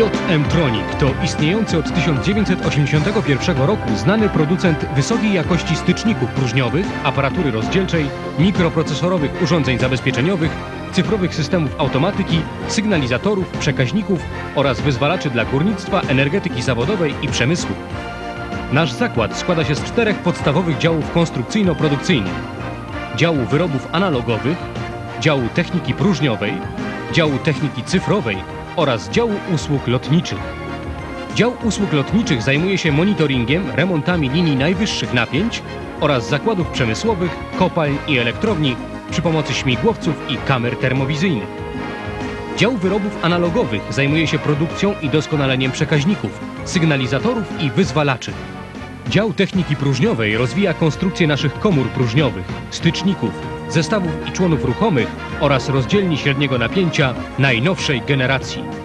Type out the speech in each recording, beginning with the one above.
JM Tronic to istniejący od 1981 roku znany producent wysokiej jakości styczników próżniowych, aparatury rozdzielczej, mikroprocesorowych urządzeń zabezpieczeniowych, cyfrowych systemów automatyki, sygnalizatorów, przekaźników oraz wyzwalaczy dla górnictwa, energetyki zawodowej i przemysłu. Nasz zakład składa się z czterech podstawowych działów konstrukcyjno-produkcyjnych. Działu wyrobów analogowych, działu techniki próżniowej, działu techniki cyfrowej oraz działu usług lotniczych. Dział usług lotniczych zajmuje się monitoringiem, remontami linii najwyższych napięć oraz zakładów przemysłowych, kopalń i elektrowni przy pomocy śmigłowców i kamer termowizyjnych. Dział wyrobów analogowych zajmuje się produkcją i doskonaleniem przekaźników, sygnalizatorów i wyzwalaczy. Dział techniki próżniowej rozwija konstrukcję naszych komór próżniowych, styczników, zestawów i członów ruchomych oraz rozdzielni średniego napięcia najnowszej generacji.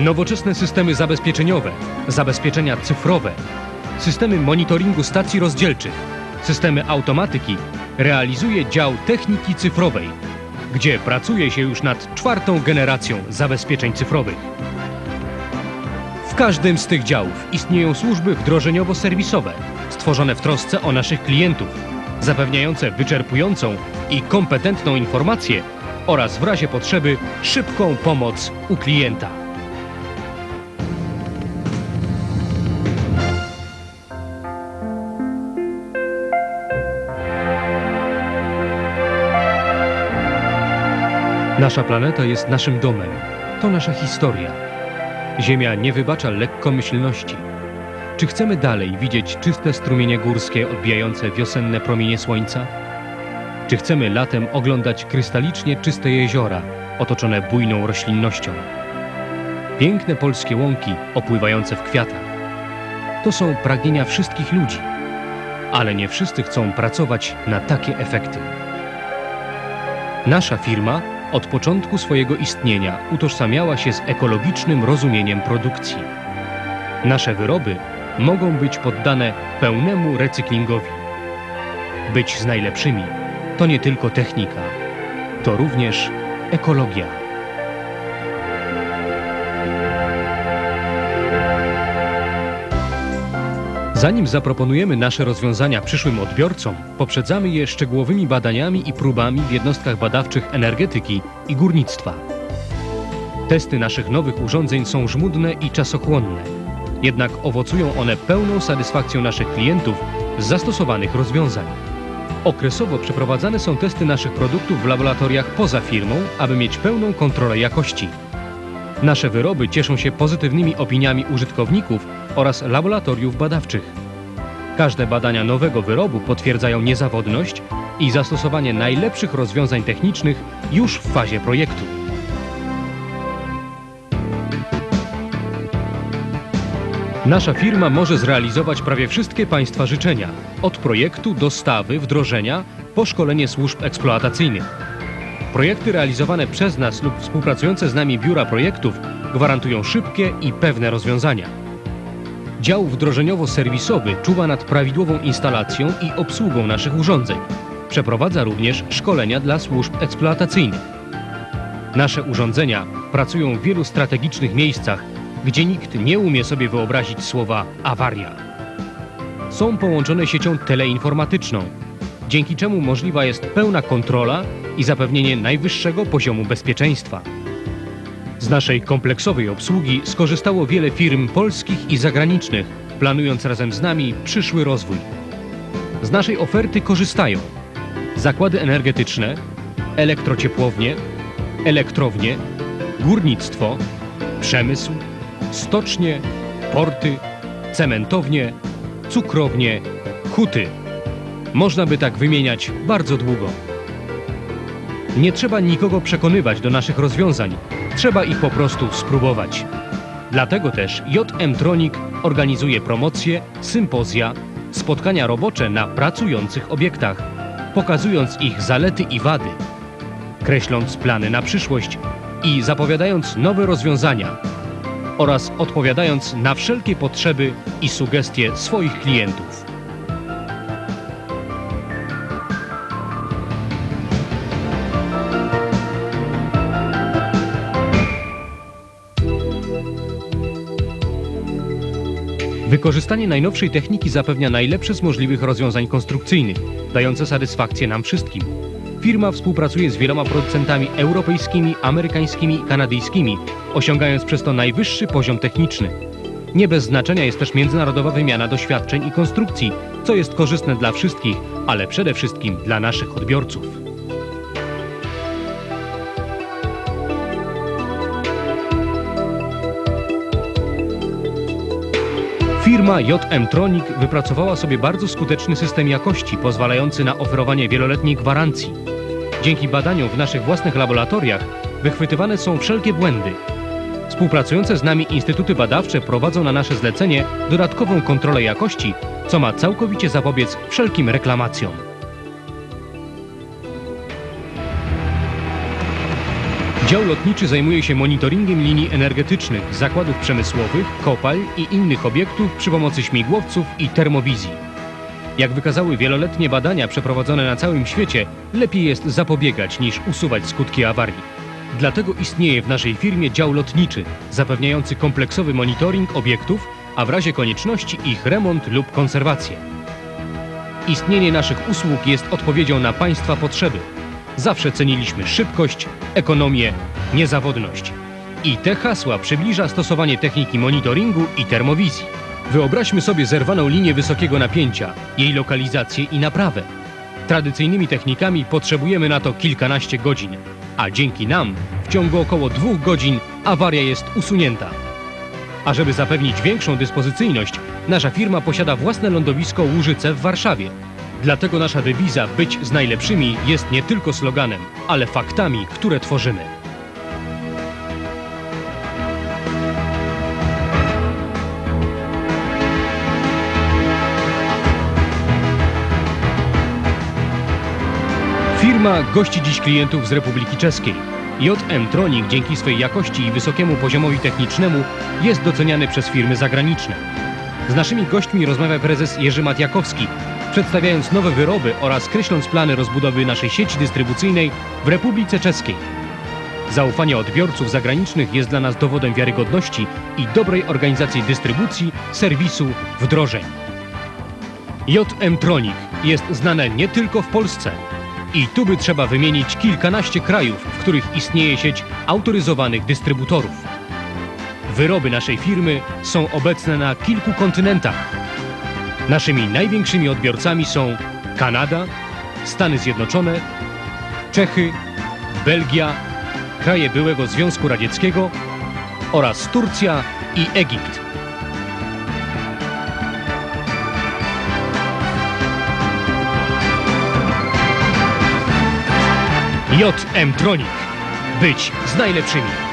Nowoczesne systemy zabezpieczeniowe, zabezpieczenia cyfrowe, systemy monitoringu stacji rozdzielczych, systemy automatyki realizuje dział techniki cyfrowej, gdzie pracuje się już nad czwartą generacją zabezpieczeń cyfrowych. W każdym z tych działów istnieją służby wdrożeniowo-serwisowe, stworzone w trosce o naszych klientów, zapewniające wyczerpującą i kompetentną informację oraz w razie potrzeby szybką pomoc u klienta. Nasza planeta jest naszym domem. To nasza historia. Ziemia nie wybacza lekkomyślności. Czy chcemy dalej widzieć czyste strumienie górskie odbijające wiosenne promienie słońca? Czy chcemy latem oglądać krystalicznie czyste jeziora otoczone bujną roślinnością? Piękne polskie łąki opływające w kwiatach. To są pragnienia wszystkich ludzi, ale nie wszyscy chcą pracować na takie efekty. Nasza firma od początku swojego istnienia utożsamiała się z ekologicznym rozumieniem produkcji. Nasze wyroby mogą być poddane pełnemu recyklingowi. Być z najlepszymi to nie tylko technika, to również ekologia. Zanim zaproponujemy nasze rozwiązania przyszłym odbiorcom, poprzedzamy je szczegółowymi badaniami i próbami w jednostkach badawczych energetyki i górnictwa. Testy naszych nowych urządzeń są żmudne i czasochłonne, jednak owocują one pełną satysfakcją naszych klientów z zastosowanych rozwiązań. Okresowo przeprowadzane są testy naszych produktów w laboratoriach poza firmą, aby mieć pełną kontrolę jakości. Nasze wyroby cieszą się pozytywnymi opiniami użytkowników oraz laboratoriów badawczych. Każde badania nowego wyrobu potwierdzają niezawodność i zastosowanie najlepszych rozwiązań technicznych już w fazie projektu. Nasza firma może zrealizować prawie wszystkie Państwa życzenia, od projektu, dostawy, wdrożenia, po szkolenie służb eksploatacyjnych. Projekty realizowane przez nas lub współpracujące z nami biura projektów gwarantują szybkie i pewne rozwiązania. Dział wdrożeniowo-serwisowy czuwa nad prawidłową instalacją i obsługą naszych urządzeń. Przeprowadza również szkolenia dla służb eksploatacyjnych. Nasze urządzenia pracują w wielu strategicznych miejscach, gdzie nikt nie umie sobie wyobrazić słowa awaria. Są połączone siecią teleinformatyczną, dzięki czemu możliwa jest pełna kontrola i zapewnienie najwyższego poziomu bezpieczeństwa. Z naszej kompleksowej obsługi skorzystało wiele firm polskich i zagranicznych, planując razem z nami przyszły rozwój. Z naszej oferty korzystają zakłady energetyczne, elektrociepłownie, elektrownie, górnictwo, przemysł, stocznie, porty, cementownie, cukrownie, huty. Można by tak wymieniać bardzo długo. Nie trzeba nikogo przekonywać do naszych rozwiązań, trzeba ich po prostu spróbować. Dlatego też JM organizuje promocje, sympozja, spotkania robocze na pracujących obiektach, pokazując ich zalety i wady, kreśląc plany na przyszłość i zapowiadając nowe rozwiązania oraz odpowiadając na wszelkie potrzeby i sugestie swoich klientów. Wykorzystanie najnowszej techniki zapewnia najlepsze z możliwych rozwiązań konstrukcyjnych, dające satysfakcję nam wszystkim. Firma współpracuje z wieloma producentami europejskimi, amerykańskimi i kanadyjskimi, osiągając przez to najwyższy poziom techniczny. Nie bez znaczenia jest też międzynarodowa wymiana doświadczeń i konstrukcji, co jest korzystne dla wszystkich, ale przede wszystkim dla naszych odbiorców. Firma JM Tronic wypracowała sobie bardzo skuteczny system jakości, pozwalający na oferowanie wieloletniej gwarancji. Dzięki badaniom w naszych własnych laboratoriach wychwytywane są wszelkie błędy. Współpracujące z nami instytuty badawcze prowadzą na nasze zlecenie dodatkową kontrolę jakości, co ma całkowicie zapobiec wszelkim reklamacjom. Dział lotniczy zajmuje się monitoringiem linii energetycznych, zakładów przemysłowych, kopalń i innych obiektów przy pomocy śmigłowców i termowizji. Jak wykazały wieloletnie badania przeprowadzone na całym świecie, lepiej jest zapobiegać niż usuwać skutki awarii. Dlatego istnieje w naszej firmie dział lotniczy, zapewniający kompleksowy monitoring obiektów, a w razie konieczności ich remont lub konserwację. Istnienie naszych usług jest odpowiedzią na Państwa potrzeby. Zawsze ceniliśmy szybkość, ekonomię, niezawodność. I te hasła przybliża stosowanie techniki monitoringu i termowizji. Wyobraźmy sobie zerwaną linię wysokiego napięcia, jej lokalizację i naprawę. Tradycyjnymi technikami potrzebujemy na to kilkanaście godzin, a dzięki nam w ciągu około dwóch godzin awaria jest usunięta. A żeby zapewnić większą dyspozycyjność, nasza firma posiada własne lądowisko Łużyce w Warszawie. Dlatego nasza dewiza być z najlepszymi jest nie tylko sloganem, ale faktami, które tworzymy. Firma gości dziś klientów z Republiki Czeskiej. JM Tronic dzięki swej jakości i wysokiemu poziomowi technicznemu jest doceniany przez firmy zagraniczne. Z naszymi gośćmi rozmawia prezes Jerzy Matiakowski, przedstawiając nowe wyroby oraz kreśląc plany rozbudowy naszej sieci dystrybucyjnej w Republice Czeskiej. Zaufanie odbiorców zagranicznych jest dla nas dowodem wiarygodności i dobrej organizacji dystrybucji, serwisu, wdrożeń. JM Tronic jest znane nie tylko w Polsce. I tu by trzeba wymienić kilkanaście krajów, w których istnieje sieć autoryzowanych dystrybutorów. Wyroby naszej firmy są obecne na kilku kontynentach. Naszymi największymi odbiorcami są Kanada, Stany Zjednoczone, Czechy, Belgia, kraje byłego Związku Radzieckiego oraz Turcja i Egipt. JM Tronic. Być z najlepszymi.